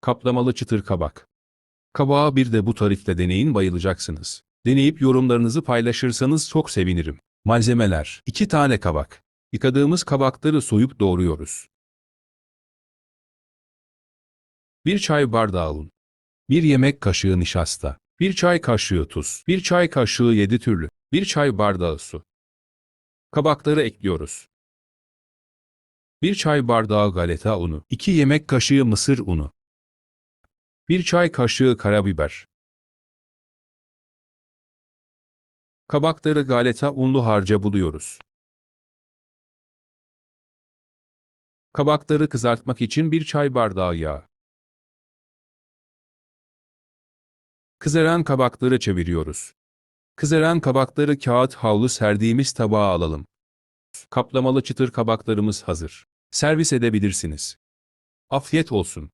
Kaplamalı çıtır kabak. Kabağı bir de bu tarifle deneyin bayılacaksınız. Deneyip yorumlarınızı paylaşırsanız çok sevinirim. Malzemeler 2 tane kabak. Yıkadığımız kabakları soyup doğruyoruz. 1 çay bardağı un. 1 yemek kaşığı nişasta. 1 çay kaşığı tuz. 1 çay kaşığı 7 türlü. 1 çay bardağı su. Kabakları ekliyoruz. 1 çay bardağı galeta unu. 2 yemek kaşığı mısır unu. 1 çay kaşığı karabiber. Kabakları galeta unlu harca buluyoruz. Kabakları kızartmak için 1 çay bardağı yağ. Kızaran kabakları çeviriyoruz. Kızaran kabakları kağıt havlu serdiğimiz tabağa alalım. Kaplamalı çıtır kabaklarımız hazır. Servis edebilirsiniz. Afiyet olsun.